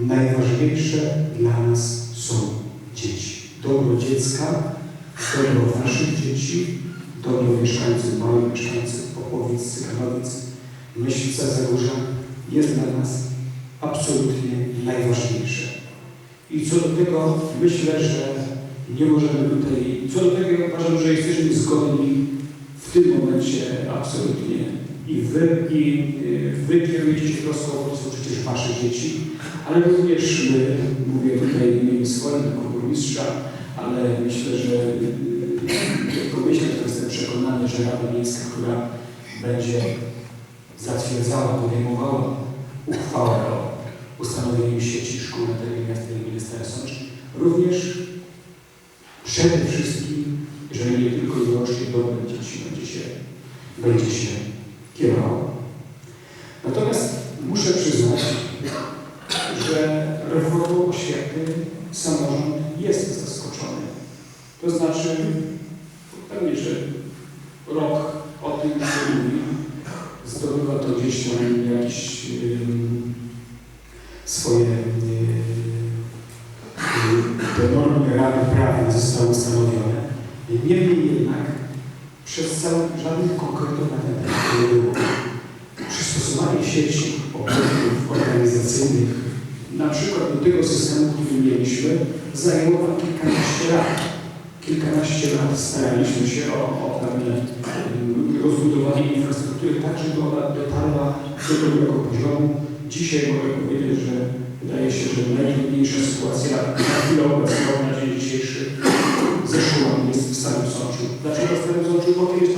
najważniejsze dla nas są dzieci. Dobro dziecka, dobro naszych dzieci, dobro mieszkańców, małych mieszkańców Popowic, Cykanowic, Myślica, Zagórza jest dla nas absolutnie najważniejsze. I co do tego myślę, że nie możemy tutaj, co do tego uważam, że jesteśmy zgodni w tym momencie absolutnie i wy, i wy kierujecie się są przecież wasze dzieci, ale również my, mówię tutaj w imieniu swoim burmistrza, ale myślę, że y, tylko myślę, to jestem przekonany, że Rada Miejska, która będzie zatwierdzała, podejmowała uchwałę o ustanowieniu sieci szkół na terenie miasta i Sącz, również przede wszystkim, jeżeli nie tylko i wyłącznie dobrem dzieci będzie się, będzie się kierował. Natomiast muszę przyznać, że reformą oświaty samorząd jest zaskoczony. To znaczy, pewnie, że rok o tym się mówi, zdobywa to gdzieś tam jakieś swoje yy, te normy ramy prawne zostały ustanowione. Niemniej jednak przez cały żadnych konkretów na ten temat nie było. Przystosowanie sieci obiektów organizacyjnych, na przykład do tego systemu, który mieliśmy, zajęło nam kilkanaście lat. Kilkanaście lat staraliśmy się o, o pewne ym, rozbudowanie infrastruktury, tak żeby ona dotarła do dobrego poziomu. Dzisiaj mogę powiedzieć, że wydaje się, że najtrudniejsza sytuacja na chwilę obecną, Dlaczego Sączu? Bo kiedyś tam była